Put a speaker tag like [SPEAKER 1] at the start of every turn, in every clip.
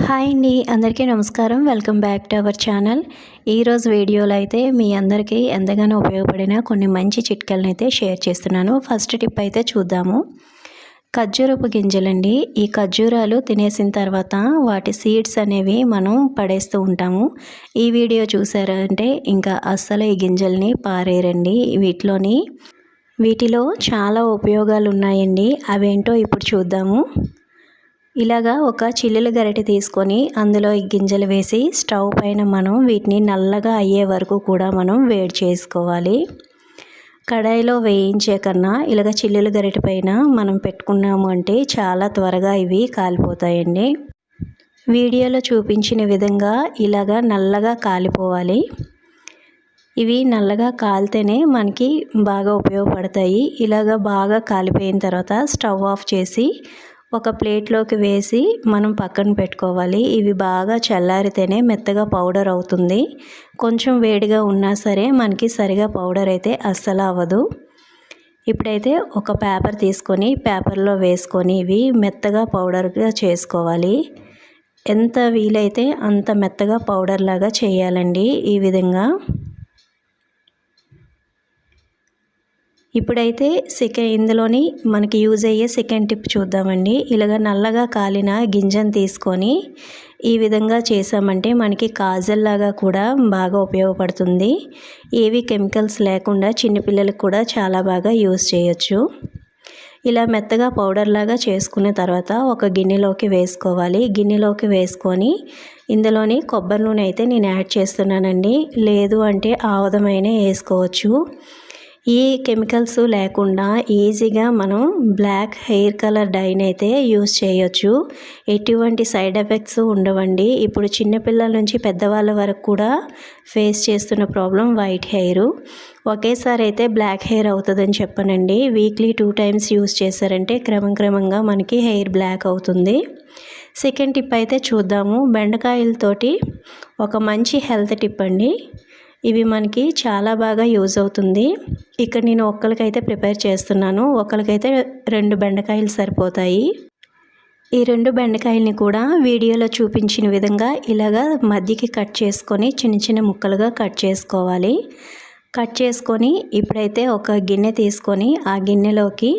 [SPEAKER 1] Hi అండి అందరికీ నమస్కారం. Welcome back to our channel. ఈరోజు వీడియోలో అయితే మీ అందరికీ ఎంతగానో ఉపయోగపడిన కొన్ని మంచి చిట్కలను అయితే షేర్ చేస్తున్నాను. ఫస్ట్ టిప్ అయితే చూద్దాము. ఖర్జూరపు గింజలండి. ఈ ఖర్జూరాలు తినేసిన తర్వాత వాటి సీడ్స్ అనేవి మనం పడేస్తూ ఉంటాము. ఈ వీడియో చూసారంటే ఇంకా అస్సలు ఈ గింజల్ని పారేరండి. వీటిలోని వీటిలో చాలా ఉపయోగాలు ఉన్నాయండి అవేంటో ఇప్పుడు చూద్దాము. ఇలాగా ఒక చిల్లుల గరిటె తీసుకొని అందులో ఈ గింజలు వేసి స్టవ్ పైన మనం వీటిని నల్లగా అయ్యే వరకు కూడా మనం వేడి చేసుకోవాలి. కడాయిలో వేయించే కన్నా ఇలాగ చిల్లుల గరిటె పైన మనం పెట్టుకున్నాము అంటే చాలా త్వరగా ఇవి కాలిపోతాయండి. వీడియోలో చూపించిన విధంగా ఇలాగా నల్లగా కాలిపోవాలి. ఇవి నల్లగా కాలితేనే మనకి బాగా ఉపయోగపడతాయి. ఇలాగ బాగా కాలిపోయిన తర్వాత స్టవ్ ఆఫ్ చేసి ఒక ప్లేట్లోకి వేసి మనం పక్కన పెట్టుకోవాలి. ఇవి బాగా చల్లారితేనే మెత్తగా పౌడర్ అవుతుంది. కొంచెం వేడిగా ఉన్నా సరే మనకి సరిగా పౌడర్ అయితే అస్సలు అవ్వదు. ఇప్పుడైతే ఒక పేపర్ తీసుకొని పేపర్లో వేసుకొని ఇవి మెత్తగా పౌడర్గా చేసుకోవాలి. ఎంత వీలైతే అంత మెత్తగా పౌడర్ లాగా చేయాలండి ఈ విధంగా. ఇప్పుడైతే సెకండ్ ఇందులోని మనకి యూజ్ అయ్యే సెకండ్ టిప్ చూద్దామండి. ఇలాగ నల్లగా కాలిన గింజను తీసుకొని ఈ విధంగా చేసామంటే మనకి కాజల్లాగా కూడా బాగా ఉపయోగపడుతుంది. ఏవి కెమికల్స్ లేకుండా చిన్నపిల్లలకు కూడా చాలా బాగా యూజ్ చేయొచ్చు. ఇలా మెత్తగా పౌడర్ లాగా చేసుకున్న తర్వాత ఒక గిన్నెలోకి వేసుకోవాలి. గిన్నెలోకి వేసుకొని ఇందులోని కొబ్బరి నూనె అయితే నేను యాడ్ చేస్తున్నానండి. లేదు అంటే ఆవదమైన వేసుకోవచ్చు. ఈ కెమికల్స్ లేకుండా ఈజీగా మనం బ్లాక్ హెయిర్ కలర్ డైన్ అయితే యూస్ చేయొచ్చు. ఎటువంటి సైడ్ ఎఫెక్ట్స్ ఉండవండి. ఇప్పుడు చిన్నపిల్లల నుంచి పెద్దవాళ్ళ వరకు కూడా ఫేస్ చేస్తున్న ప్రాబ్లం వైట్ హెయిర్. ఒకేసారి అయితే బ్లాక్ హెయిర్ అవుతుందని చెప్పనండి. వీక్లీ టూ టైమ్స్ యూస్ చేశారంటే క్రమం క్రమంగా మనకి హెయిర్ బ్లాక్ అవుతుంది. సెకండ్ టిప్ అయితే చూద్దాము. బెండకాయలతోటి ఒక మంచి హెల్త్ టిప్ అండి. ఇవి మనకి చాలా బాగా యూజ్ అవుతుంది. ఇక్కడ నేను ఒక్కరికైతే ప్రిపేర్ చేస్తున్నాను. ఒక్కరికైతే రెండు బెండకాయలు సరిపోతాయి. ఈ రెండు బెండకాయల్ని కూడా వీడియోలో చూపించిన విధంగా ఇలాగా మధ్యకి కట్ చేసుకొని చిన్న చిన్న ముక్కలుగా కట్ చేసుకోవాలి. కట్ చేసుకొని ఇప్పుడైతే ఒక గిన్నె తీసుకొని ఆ గిన్నెలోకి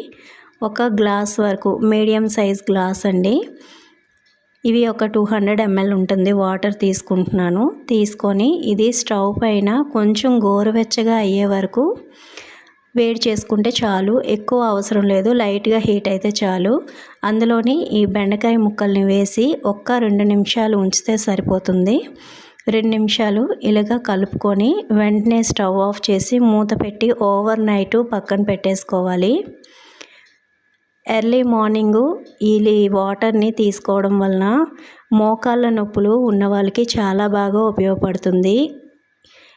[SPEAKER 1] ఒక గ్లాస్ వరకు మీడియం సైజ్ గ్లాస్ అండి ఇవి ఒక టూ హండ్రెడ్ ఎంఎల్ ఉంటుంది. వాటర్ తీసుకుంటున్నాను. తీసుకొని ఇది స్టవ్ పైన కొంచెం గోరువెచ్చగా అయ్యే వరకు వేడి చేసుకుంటే చాలు. ఎక్కువ అవసరం లేదు. లైట్గా హీట్ అయితే చాలు. అందులోని ఈ బెండకాయ ముక్కల్ని వేసి ఒక్క రెండు నిమిషాలు ఉంచితే సరిపోతుంది. రెండు నిమిషాలు ఇలాగా కలుపుకొని వెంటనే స్టవ్ ఆఫ్ చేసి మూత పెట్టి ఓవర్ నైట్ పక్కన పెట్టేసుకోవాలి. ఎర్లీ మార్నింగు ఈ వాటర్ని తీసుకోవడం వలన మోకాళ్ళ నొప్పులు ఉన్న వాళ్ళకి చాలా బాగా ఉపయోగపడుతుంది.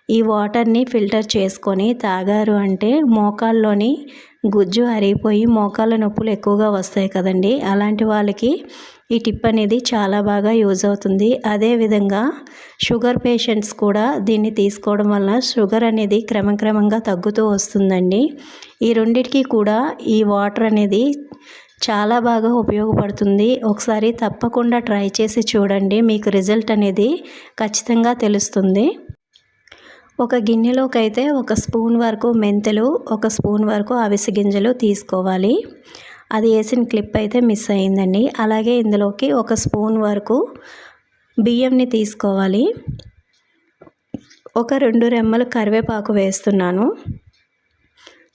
[SPEAKER 1] ఈ వాటర్ని ఫిల్టర్ చేసుకొని తాగారు అంటే మోకాల్లోని గుజ్జు అరిగిపోయి మోకాళ్ళ నొప్పులు ఎక్కువగా వస్తాయి కదండి. అలాంటి వాళ్ళకి ఈ టిప్ అనేది చాలా బాగా యూజ్ అవుతుంది. అదేవిధంగా షుగర్ పేషెంట్స్ కూడా దీన్ని తీసుకోవడం వల్ల షుగర్ అనేది క్రమక్రమంగా తగ్గుతూ వస్తుందండి. ఈ రెండింటికి కూడా ఈ వాటర్ అనేది చాలా బాగా ఉపయోగపడుతుంది. ఒకసారి తప్పకుండా ట్రై చేసి చూడండి. మీకు రిజల్ట్ అనేది ఖచ్చితంగా తెలుస్తుంది. ఒక గిన్నెలోకి అయితే ఒక స్పూన్ వరకు మెంతులు ఒక స్పూన్ వరకు అవిసి గింజలు తీసుకోవాలి. అది వేసిన క్లిప్ అయితే మిస్ అయిందండి. అలాగే ఇందులోకి ఒక స్పూన్ వరకు బియ్యంని తీసుకోవాలి. ఒక రెండు రెమ్మలు కరివేపాకు వేస్తున్నాను.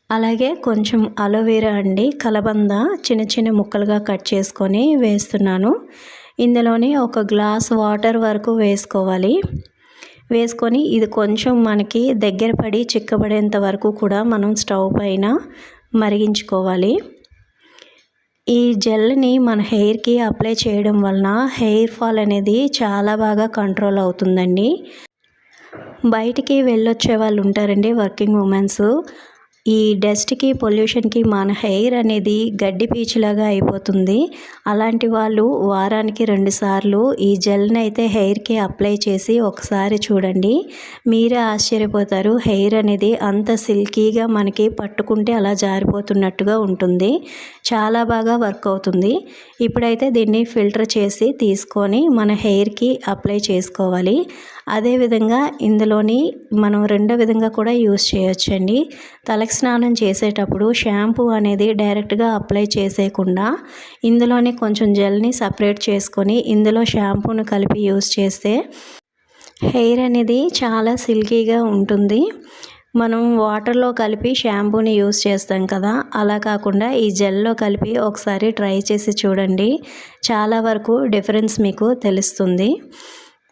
[SPEAKER 1] అలాగే కొంచెం అలోవెరా అండి కలబంద చిన్న చిన్న ముక్కలుగా కట్ చేసుకొని వేస్తున్నాను. ఇందులోని ఒక గ్లాస్ వాటర్ వరకు వేసుకోవాలి. వేసుకొని ఇది కొంచెం మనకి దగ్గర పడి చిక్కబడేంత వరకు కూడా మనం స్టవ్ పైన మరిగించుకోవాలి. ఈ జెల్ని మన హెయిర్కి అప్లై చేయడం వలన హెయిర్ ఫాల్ అనేది చాలా బాగా కంట్రోల్ అవుతుందండి. బయటికి వెళ్ళొచ్చే వాళ్ళు ఉంటారండి వర్కింగ్ ఉమెన్స్. ఈ డస్ట్కి పొల్యూషన్కి మన హెయిర్ అనేది గడ్డి పీచులాగా అయిపోతుంది. అలాంటి వాళ్ళు వారానికి రెండుసార్లు ఈ జెల్ని అయితే హెయిర్కి అప్లై చేసి ఒకసారి చూడండి. మీరే ఆశ్చర్యపోతారు. హెయిర్ అనేది అంత సిల్కీగా మనకి పట్టుకుంటే అలా జారిపోతున్నట్టుగా ఉంటుంది. చాలా బాగా వర్క్ అవుతుంది. ఇప్పుడైతే దీన్ని ఫిల్టర్ చేసి తీసుకొని మన హెయిర్కి అప్లై చేసుకోవాలి. అదేవిధంగా ఇందులోని మనం రెండో విధంగా కూడా యూస్ చేయొచ్చండి. తలకి స్నానం చేసేటప్పుడు షాంపూ అనేది డైరెక్ట్గా అప్లై చేసేయకుండా ఇందులోనే కొంచెం జెల్ని సపరేట్ చేసుకొని ఇందులో షాంపూను కలిపి యూస్ చేస్తే హెయిర్ అనేది చాలా సిల్కీగా ఉంటుంది. మనం వాటర్లో కలిపి షాంపూని యూస్ చేస్తాం కదా అలా కాకుండా ఈ జెల్లో కలిపి ఒకసారి ట్రై చేసి చూడండి. చాలా వరకు డిఫరెన్స్ మీకు తెలుస్తుంది.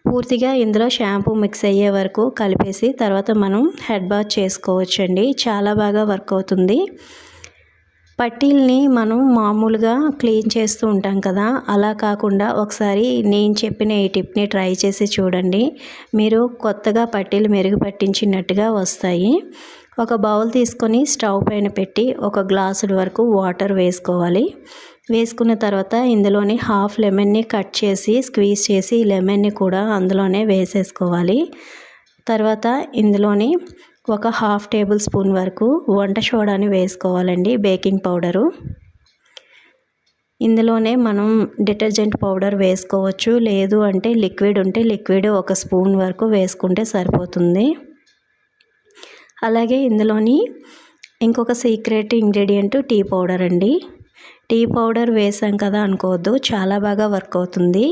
[SPEAKER 1] పూర్తిగా ఇందులో షాంపూ మిక్స్ అయ్యే వరకు కలిపేసి తర్వాత మనం హెడ్ బాత్ చేసుకోవచ్చండి. చాలా బాగా వర్క్ అవుతుంది. పట్టీల్ని మనం మామూలుగా క్లీన్ చేస్తూ ఉంటాం కదా అలా కాకుండా ఒకసారి నేను చెప్పిన ఈ టిప్ని ట్రై చేసి చూడండి. మీరు కొత్తగా పట్టీలు మెరుగుపట్టించినట్టుగా వస్తాయి. ఒక బౌల్ తీసుకొని స్టవ్ పైన పెట్టి ఒక గ్లాసుల వరకు వాటర్ వేసుకోవాలి. వేసుకున్న తర్వాత ఇందులోని హాఫ్ లెమన్ని కట్ చేసి స్క్వీజ్ చేసి లెమన్ని కూడా అందులోనే వేసేసుకోవాలి. తర్వాత ఇందులోని ఒక హాఫ్ టేబుల్ స్పూన్ వరకు వంట సోడాని వేసుకోవాలండి బేకింగ్ పౌడరు. ఇందులోనే మనం డిటర్జెంట్ పౌడర్ వేసుకోవచ్చు. లేదు అంటే లిక్విడ్ ఉంటే లిక్విడ్ ఒక స్పూన్ వరకు వేసుకుంటే సరిపోతుంది. అలాగే ఇందులోని ఇంకొక సీక్రెట్ ఇంగ్రీడియంట్ టీ పౌడర్ అండి. టీ పౌడర్ వేసాం కదా అనుకోవద్దు చాలా బాగా వర్క్ అవుతుంది.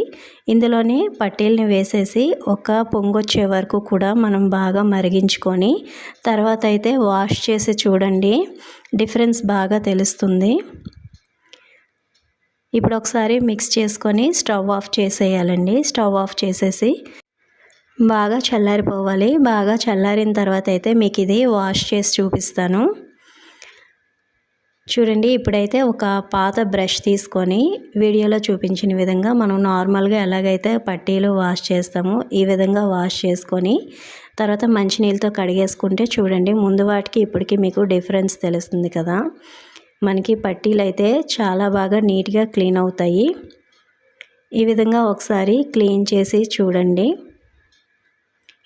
[SPEAKER 1] ఇందులోనే పట్టీల్ని వేసేసి ఒక పొంగొచ్చే వరకు కూడా మనం బాగా మరిగించుకొని తర్వాత అయితే వాష్ చేసి చూడండి డిఫరెన్స్ బాగా తెలుస్తుంది. ఇప్పుడు ఒకసారి మిక్స్ చేసుకొని స్టవ్ ఆఫ్ చేసేయాలండి. స్టవ్ ఆఫ్ చేసేసి బాగా చల్లారిపోవాలి. బాగా చల్లారిన తర్వాత అయితే మీకు ఇది వాష్ చేసి చూపిస్తాను. చూడండి ఇప్పుడైతే ఒక పాత బ్రష్ తీసుకొని వీడియోలో చూపించిన విధంగా మనం నార్మల్గా ఎలాగైతే పట్టీలు వాష్ చేస్తామో ఈ విధంగా వాష్ చేసుకొని తర్వాత మంచినీళ్ళతో కడిగేసుకుంటే చూడండి ముందు వాటికి ఇప్పటికి మీకు డిఫరెన్స్ తెలుస్తుంది కదా. మనకి పట్టీలు అయితే చాలా బాగా నీట్గా క్లీన్ అవుతాయి. ఈ విధంగా ఒకసారి క్లీన్ చేసి చూడండి.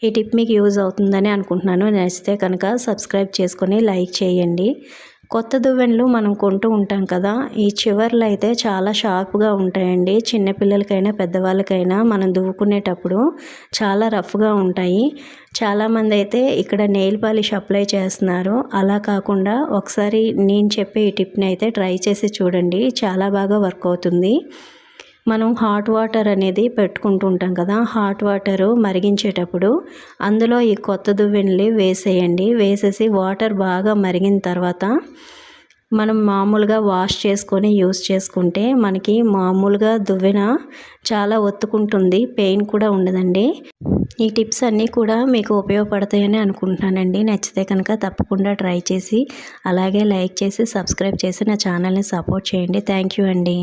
[SPEAKER 1] ఈ టిప్ మీకు యూజ్ అవుతుందని అనుకుంటున్నాను. నచ్చితే కనుక సబ్స్క్రైబ్ చేసుకొని లైక్ చేయండి. కొత్త దువ్వెనలు మనం కొంటూ ఉంటాం కదా ఈ చివర్లు అయితే చాలా షార్ప్గా ఉంటాయండి. చిన్నపిల్లలకైనా పెద్దవాళ్ళకైనా మనం దువ్వుకునేటప్పుడు చాలా రఫ్గా ఉంటాయి. చాలామంది అయితే ఇక్కడ నెయిల్ పాలిష్ అప్లై చేస్తున్నారు. అలా కాకుండా ఒకసారి నేను చెప్పే ఈ టిప్ని అయితే ట్రై చేసి చూడండి. చాలా బాగా వర్క్ అవుతుంది. మనం హాట్ వాటర్ అనేది పెట్టుకుంటూ ఉంటాం కదా హాట్ వాటరు మరిగించేటప్పుడు అందులో ఈ కొత్త దువ్వెనలు వేసేయండి. వేసేసి వాటర్ బాగా మరిగిన తర్వాత మనం మామూలుగా వాష్ చేసుకొని యూస్ చేసుకుంటే మనకి మామూలుగా దువ్వెన చాలా ఒత్తుకుంటుంది పెయిన్ కూడా ఉండదండి. ఈ టిప్స్ అన్నీ కూడా మీకు ఉపయోగపడతాయని అనుకుంటున్నానండి. నచ్చితే కనుక తప్పకుండా ట్రై చేసి అలాగే లైక్ చేసి సబ్స్క్రైబ్ చేసి నా ఛానల్ని సపోర్ట్ చేయండి. థ్యాంక్ యూ అండి.